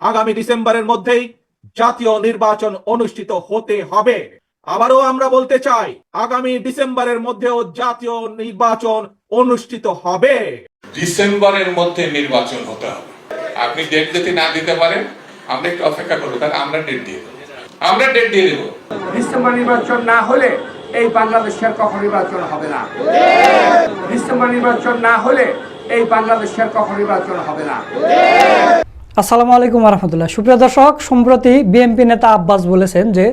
আগামী ডিসেম্বরের মধ্যেই জাতীয় নির্বাচন অনুষ্ঠিত হতে হবে। আবারও আমরা বলতে চাই আগামী ডিসেম্বরের মধ্যেও জাতীয় নির্বাচন অনুষ্ঠিত হবে। ডিসেম্বরের মধ্যে নির্বাচন হতে হবে। আপনি ডেট যদি না দিতে পারেন আমরা একটু অপেক্ষা করব তাহলে আমরা ডেট দিয়ে দেবো। আমরা ডেট দিয়ে দেবো। ডিসেম্বর নির্বাচন না হলে এই বাংলাদেশের কখন নির্বাচন হবে না। ডিসেম্বর নির্বাচন না হলে এই বাংলাদেশের কখন নির্বাচন হবে না। আসসালামু আলাইকুম রহমতুল্লাহ। সুপ্রিয় দর্শক, সম্প্রতি বিএনপি নেতা আব্বাস বলেছেন যে,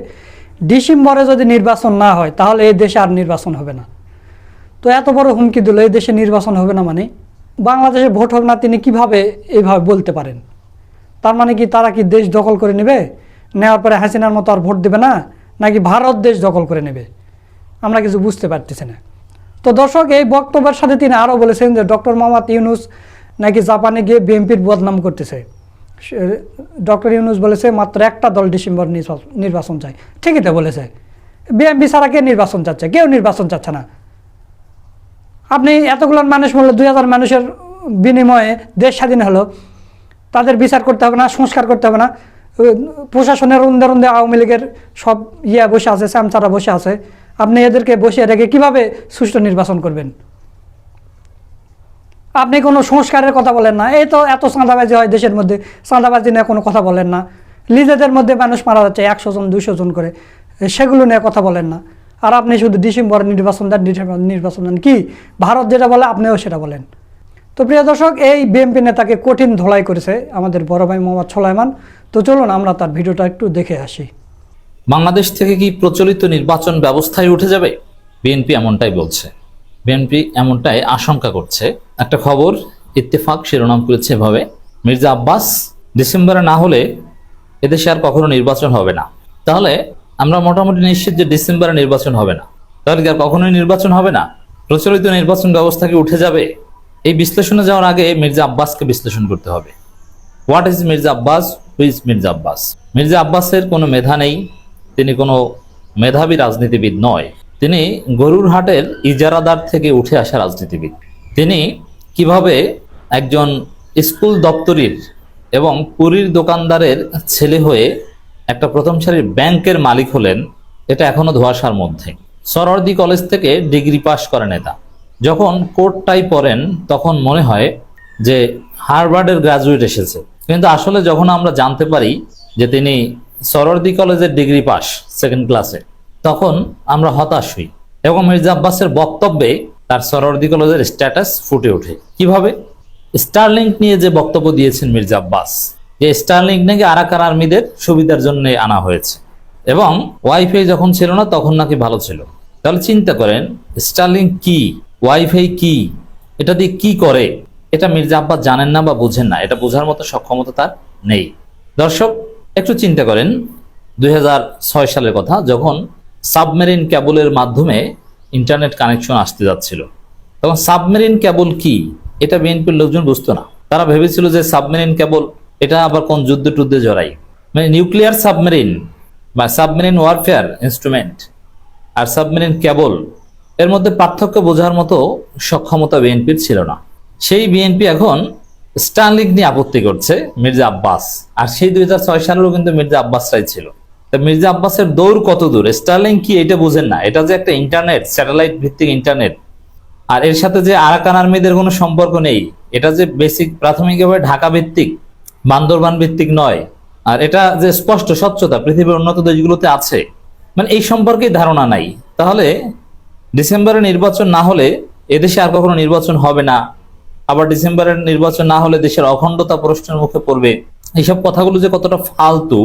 ডিসেম্বরে যদি নির্বাচন না হয়, তাহলে এই দেশে আর নির্বাচন হবে না। তো এত বড় হুমকি দিল, এই দেশে নির্বাচন হবে না মানে? বাংলাদেশে ভোট হোক না, তিনি কীভাবে এইভাবে বলতে পারেন? তার মানে কি তারা কি দেশ দখল করে নেবে? নেওয়ার পরে হাসিনার মতো আর ভোট দেবে না? নাকি ভারত দেশ দখল করে নেবে? আমরা কিছু বুঝতে পারতেছি না। তো দর্শক, এই বক্তব্যের সাথে তিনি আরও বলেছেন যে, ডক্টর মোহাম্মদ ইউনুস নাকি জাপানে গিয়ে বিএনপির বদনাম করতেছে। ডক্টর ইউনুস বলেছে, মাত্র একটা দল ডিসেম্বর নির্বাচন- চাই ঠিকই তো বলেছে। বিএনপি ছাড়া কে নির্বাচন চাচ্ছে? কেউ নির্বাচন চাচ্ছে না। আপনি এতগুলো মানুষ মূল্য দুই হাজার মানুষের বিনিময়ে দেশ স্বাধীন হলো। তাদের বিচার করতে হবে না, সংস্কার করতে হবে না। প্রশাসনের উন্দে উন্দে আওয়ামী লীগের সব ইয়া বসে আছে স্যামচারা বসে আছে। আপনি এদেরকে বসিয়ে রেখে কীভাবে সুষ্ঠু নির্বাচন করবেন? আপনি কোনো সংস্কারের কথা বলেন না। এই তো এত চাঁদাবাজি হয় দেশের মধ্যে। চাঁদাবাজি নিয়ে কোনো কথা বলেন না। নিজেদের মধ্যে মানুষ মারা যাচ্ছে একশো জন দুশো জন করে। সেগুলো নিয়ে কথা বলেন না। আর আপনি শুধু ডিসেম্বরে নির্বাচন দেন নির্বাচন দেন কি? ভারত যেটা বলে, আপনিও সেটা বলেন। তো প্রিয় দর্শক, এই বিএনপি নেতাকে কঠিন ধোলাই করেছে আমাদের বড় ভাই মোহাম্মদ সোলাইমান। তো চলুন আমরা তার ভিডিওটা একটু দেখে আসি। বাংলাদেশ থেকে কি প্রচলিত নির্বাচন ব্যবস্থায় উঠে যাবে? বিএনপি এমনটাই বলছে। বিএনপি এমনটাই আশঙ্কা করছে। একটা খবর, ইত্তেফাক শিরোনাম করেছে এভাবে, মির্জা আব্বাস ডিসেম্বরে না হলে এদেশে আর কখনো নির্বাচন হবে না। তাহলে আমরা মোটামুটি নিশ্চিত যে ডিসেম্বরে নির্বাচন হবে না। তাহলে আর কখনোই নির্বাচন হবে না? প্রচলিত নির্বাচন ব্যবস্থা কি উঠে যাবে? এই বিশ্লেষণে যাওয়ার আগে মির্জা আব্বাসকে বিশ্লেষণ করতে হবে। What is Mirza Abbas? Who's Mirza Abbas? Mirza আব্বাসের কোনো মেধা নেই। তিনি কোনো মেধাবী রাজনীতিবিদ নয়। তিনি গরুর হাটের ইজারাদার থেকে উঠে আসা রাজনীতিবিদ। তিনি কীভাবে একজন স্কুল দপ্তরির এবং পুরীর দোকানদারের ছেলে হয়ে একটা প্রথম সারির ব্যাংকের মালিক হলেন, এটা এখনও ধোয়াশার মধ্যে। সরওয়ার্দী কলেজ থেকে ডিগ্রি পাশ করে নেতা যখন কোট টাই পরেন তখন মনে হয় যে হার্ভার্ডের গ্রাজুয়েট এসেছে। কিন্তু আসলে যখন আমরা জানতে পারি যে তিনি সরওয়ার্দী কলেজের ডিগ্রি পাস, সেকেন্ড ক্লাসে তখন আমরা হতাশ হই এবং মির্জা আব্বাসের বক্তব্যে তার সরওয়ার্দী কলেজের স্ট্যাটাস ফুটে ওঠে। কীভাবে? স্টারলিংক নিয়ে যে বক্তব্য দিয়েছেন মির্জা আব্বাস, যে স্টারলিংক নাকি আরাকার আর্মিদের সুবিধার জন্য আনা হয়েছে এবং ওয়াইফাই যখন ছিল না তখন নাকি ভালো ছিল। তাহলে চিন্তা করেন স্টারলিংক কি ওয়াইফাই কি, এটা দিয়ে কি করে? এটা মির্জা আব্বাস জানেন না বা বুঝেন না, এটা বোঝার মতো সক্ষমতা তার নেই। দর্শক, একটু চিন্তা করেন, দুই হাজার ছয় সালের কথা, যখন সাবমেরিন ক্যাবলের মাধ্যমে ইন্টারনেট কানেকশন আসতে যাচ্ছিল। তখন সাবমেরিন ক্যাবল কি? এটা বিএনপির লোকজন বুঝতো না। তারা ভেবেছিল যে সাবমেরিন ক্যাবল, এটা আবার কোন যুদ্ধ টুদ্ধে জড়াই। মানে নিউক্লিয়ার সাবমেরিন বা সাবমেরিন ওয়ারফেয়ার ইনস্ট্রুমেন্ট আর সাবমেরিন ক্যাবল, এর মধ্যে পার্থক্য বোঝার মতো সক্ষমতা বিএনপির ছিল না। সেই বিএনপি এখন স্টানলিক নিয়ে আপত্তি করছে মির্জা আব্বাস। আর সেই দুই হাজার ছয় সালেরও কিন্তু মির্জা আব্বাসরাই ছিল। মির্জা আব্বাসের দৌড় কত দূর? স্টারলিং কি এটা বুঝেন না? এটা যে একটা ইন্টারনেট, স্যাটেলাইট ভিত্তিক ইন্টারনেট। আর এর সাথে যে আরাকান আর্মিদের কোনো সম্পর্ক নেই, এটা যে বেসিক প্রাথমিকভাবে ঢাকা ভিত্তিক, বান্দরবান ভিত্তিক নয়। আর এটা যে স্পষ্ট স্বচ্ছতা, পৃথিবীর উন্নত দেশগুলোতে আছে। মানে এই সম্পর্কে ধারণা নাই। তাহলে ডিসেম্বরে নির্বাচন না হলে এদেশে আর কখনো নির্বাচন হবে না। আবার ডিসেম্বরের নির্বাচন না হলে দেশের অখণ্ডতা প্রশ্নের মুখে পড়বে। এইসব কথাগুলো যে কতটা ফালতু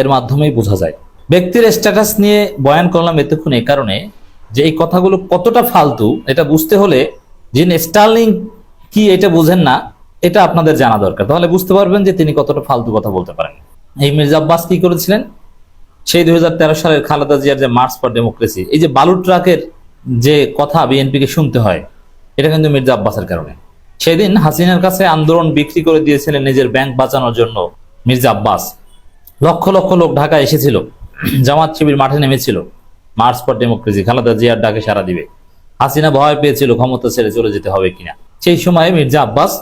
এর মাধ্যমেই বোঝা যায়। ব্যক্তির স্ট্যাটাস নিয়ে বয়ান করলাম এতক্ষণ এই কারণে যে এই কথাগুলো কতটা ফালতু, এটা বুঝতে হলে যিনি স্টার্লিং কি এটা বুঝেন না, এটা আপনাদের জানা দরকার। তাহলে বুঝতে পারবেন যে তিনি কতটা ফালতু কথা বলতে পারেন। এই মির্জা আব্বাস কি করেছিলেন? সেই দুই হাজার তেরো সালের খালেদা জিয়ার যে মার্চ ফর ডেমোক্রেসি এই যে বালু ট্রাকের যে কথা বিএনপিকে শুনতে হয়, এটা কিন্তু মির্জা আব্বাসের কারণে। সেদিন হাসিনার কাছে আন্দোলন বিক্রি করে দিয়েছিলেন নিজের ব্যাংক বাঁচানোর জন্য মির্জা আব্বাস। লক্ষ লক্ষ লোক ঢাকায় এসেছিল। জামাত শিবির মাঠে নেমেছিল। March for democracy. খালেদা জিয়ার ডাকে সারা দিবে। হাসিনা ভয় পেয়েছিল ক্ষমতা ছেড়ে চলে যেতে হবে কিনা। সেই সময়ে মির্জা আব্বাস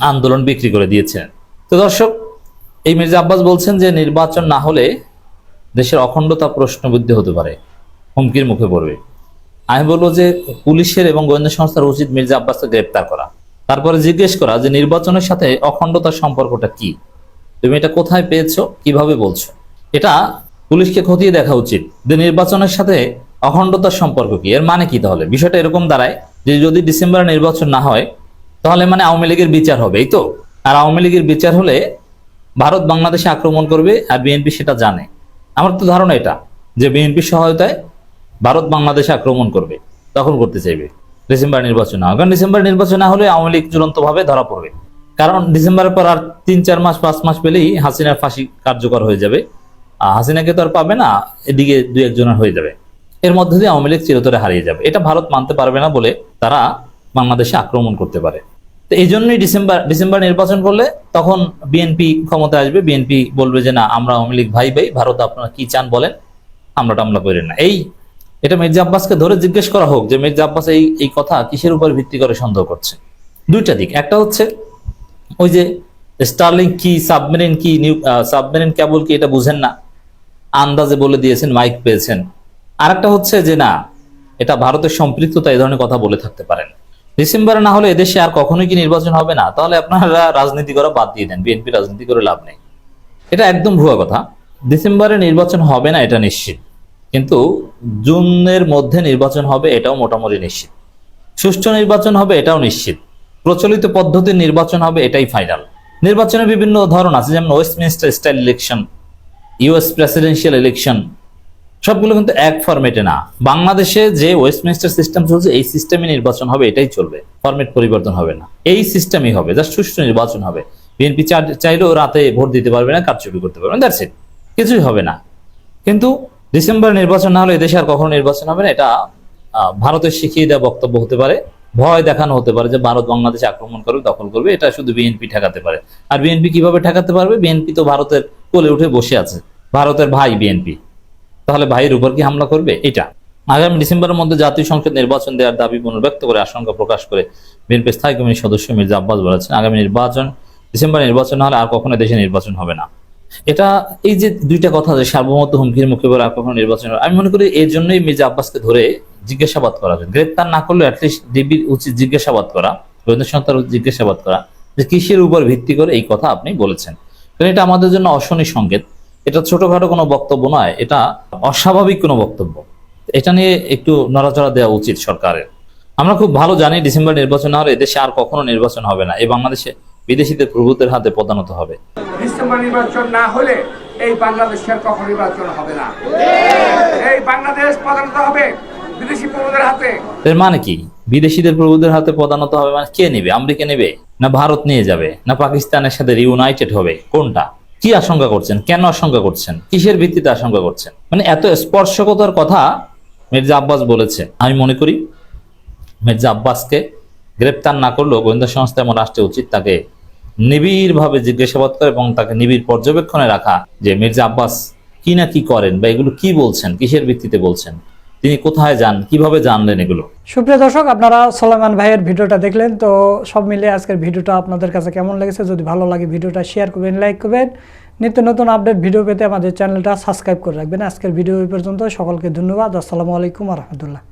আন্দোলন বিক্রি করে দিয়েছিলেন। তো দর্শক, এই মির্জা আব্বাস বলছেন যে, নির্বাচন না হলে দেশের অখণ্ডতা প্রশ্নবিদ্ধ হতে পারে। হুমকির মুখে পড়বে। আমি বলব যে, পুলিশের এবং গোয়েন্দা সংস্থার উচিত মির্জা আব্বাসকে গ্রেপ্তার করা। তারপরে জিজ্ঞেস করা যে, নির্বাচনের সাথে অখণ্ডতার সম্পর্কটা কি? তুমি এটা কোথায় পেয়েছ? কীভাবে বলছো? এটা পুলিশকে খতিয়ে দেখা উচিত। যে নির্বাচনের সাথে অখণ্ডতার সম্পর্ক কি? এর মানে কি তাহলে? বিষয়টা এরকম দাঁড়ায় যে যদি ডিসেম্বরে নির্বাচন না হয়, তাহলে মানে আওয়ামী লীগের বিচার হবে, এই তো? আর আওয়ামী লীগের বিচার হলে ভারত বাংলাদেশে আক্রমণ করবে আর বিএনপি সেটা জানে। আমার তো ধারণা এটা, যে বিএনপির সহায়তায় ভারত বাংলাদেশে আক্রমণ করবে, তখন করতে চাইবে। ডিসেম্বর নির্বাচন না। কারণ ডিসেম্বর নির্বাচন না হলে আওয়ামী লীগ চূড়ান্তভাবে ধরা পড়বে। কারণ ডিসেম্বরের পর আর তিন, চার মাস, পাঁচ মাস পেলেই হাসিনার ফাঁসি কার্যকর হয়ে যাবে। হাসিনাকে তো আর পাবে না, এদিকে দুই, একজনের হয়ে যাবে। এর মধ্যে দিয়ে আওয়ামী লীগ চিরতরে হারিয়ে যাবে। এটা ভারত মানতে পারবে না বলে তারা বাংলাদেশে আক্রমণ করতে পারে। তো এই জন্যই ডিসেম্বর ডিসেম্বর নির্বাচন করলে তখন বিএনপি ক্ষমতায় আসবে। বিএনপি বলবে যে, না, আমরা আওয়ামী লীগ ভাই ভাই, ভারত আপনারা কি চান বলেন? আমরা টামলা করি না। এই, এটা মির্জা আব্বাসকে ধরে জিজ্ঞেস করা হোক যে, মির্জা আব্বাস এই এই কথা কিসের উপর ভিত্তি করে সন্দেহ করছে? দুইটা দিক। একটা হচ্ছে ওই যে স্টার্লিং কি সাবমেরিন কি সাবমেরিন কেবল কি, এটা বুঝেন না। আন্দাজে বলে দিয়েছেন মাইক পেয়েছেন। আরেকটা হচ্ছে যে না, এটা ভারতের সম্পৃক্ততা এই ধরনের কথা বলে থাকতে পারেন। ডিসেম্বরে না হলে এদেশে আর কখনোই কি নির্বাচন হবে না? তাহলে আপনারা রাজনীতি করা বাদ দিয়ে দেন, বিএনপি রাজনীতি করে লাভ নেই। এটা একদম ভুয়া কথা। ডিসেম্বরে নির্বাচন হবে না, এটা নিশ্চিত। কিন্তু জুনের মধ্যে নির্বাচন হবে, এটাও মোটামুটি নিশ্চিত। সুষ্ঠু নির্বাচন হবে, এটাও নিশ্চিত। প্রচলিত পদ্ধতির নির্বাচন হবে, এটাই ফাইনাল নির্বাচনের বিভিন্ন ধরন আছে, যেমন Westminster style election US presidential election সবগুলো কিন্তু এক ফরম্যাটে না। বাংলাদেশে যে ওয়েস্টমিনিস্টার সিস্টেম চলছে, এই সিস্টেমে নির্বাচন হবে, এটাই চলবে। ফরম্যাট পরিবর্তন হবে না। এই সিস্টেমই হবে জাস্ট সুষ্ঠু নির্বাচন হবে। বিএনপি চাইলেও রাতে ভোট দিতে পারবে না, কারচুপি করতে পারবে না ইট কিছুই হবে না। কিন্তু ডিসেম্বর নির্বাচন না হলে এদেশে আর কখনো নির্বাচন হবে না, এটা ভারতের শিখিয়ে দেওয়া বক্তব্য হতে পারে। ভয় দেখানো হতে পারে যে ভারত বাংলাদেশে আক্রমণ করবে, দখল করবে, এটা শুধু বিএনপি ঠেকাতে পারে। আর বিএনপি কীভাবে ঠেকাতে পারবে? বিএনপি তো ভারতের কোলে উঠে বসে আছে। ভারতের ভাই বিএনপি। তাহলে ভাইয়ের উপর কি হামলা করবে? এটা। আগামী ডিসেম্বরের মধ্যে জাতীয় সংসদ নির্বাচন দেওয়ার দাবি পুনর্ব্যক্ত করে আশঙ্কা প্রকাশ করে বিএনপি স্থায়ী কমিটির সদস্য মির্জা আব্বাস বলেছেন, আগামী নির্বাচন, ডিসেম্বর নির্বাচন হলে আর কখনো দেশে নির্বাচন হবে না। এটা এই যে দুইটা কথা যে সার্বভৌমত্ব হুমকির মুখে পড়ে আর কখনো নির্বাচন আমি মনে করি এর জন্যই মির্জা আব্বাসকে ধরে জিজ্ঞাসাবাদ করা গ্রেপ্তার না করলে অ্যাটলিস্ট ডিবির উচিত জিজ্ঞাসাবাদ করা গোয়েন্দা সংস্থার জিজ্ঞাসাবাদ করা যে কিসের উপর ভিত্তি করে এই কথা আপনি বলেছেন। এটা আমাদের জন্য অশনি সংকেত। এটা ছোটখাটো কোনো বক্তব্য নয়, এটা অস্বাভাবিক কোনো বক্তব্য। এটা নিয়ে একটু নড়াচড়া দেওয়া উচিত সরকারের। আমরা খুব ভালো জানি ডিসেম্বর নির্বাচন হলে এদেশে আর কখনো নির্বাচন হবে না। এই বাংলাদেশে বিদেশিদের প্রভুত্বের হাতে প্রধানত হবে। ডিসেম্বর নির্বাচন না হলে এই বাংলাদেশের কখন নির্বাচন হবে না। এই বাংলাদেশ প্রধানত হবে। এর মানে কি? বিদেশিদের প্রভুদের হাতে প্রধানত হবে মানে কে নেবে? আমেরিকা নেবে? না ভারত নিয়ে যাবে? না পাকিস্তানের সাথে রিউনাইটেড হবে? কোনটা? কি আশঙ্কা করছেন? কেন আশঙ্কা করছেন? কিসের ভিত্তিতে আশঙ্কা করছেন? মানে এত স্পর্শকতার কথা মির্জা আব্বাস বলেছে। আমি মনে করি মির্জা আব্বাসকে গ্রেপ্তার না করলেও গোয়েন্দা সংস্থা এমন রাষ্ট্রে উচিত তাকে নিবিড়ভাবে জিজ্ঞাসাবাদ করে এবং তাকে নিবিড় পর্যবেক্ষণে রাখা যে মির্জা আব্বাস কি না কি করেন বা এগুলো কি বলছেন? কিসের ভিত্তিতে বলছেন? তিনি কোথায় যান? কীভাবে জানলেন এগুলো? সুপ্রিয় দর্শক, আপনারা সোলাইমান ভাইয়ের ভিডিওটা দেখলেন, তো সব মিলে আজকের ভিডিওটা আপনাদের কাছে কেমন লেগেছে? যদি ভালো লাগে ভিডিওটা শেয়ার করবেন লাইক করবেন। নিত্য নতুন আপডেট ভিডিও পেতে আমাদের চ্যানেলটা সাবস্ক্রাইব করে রাখবেন। আজকের ভিডিও পর্যন্ত সকলকে ধন্যবাদ। আসসালামু আলাইকুম রহমতুল্লাহ।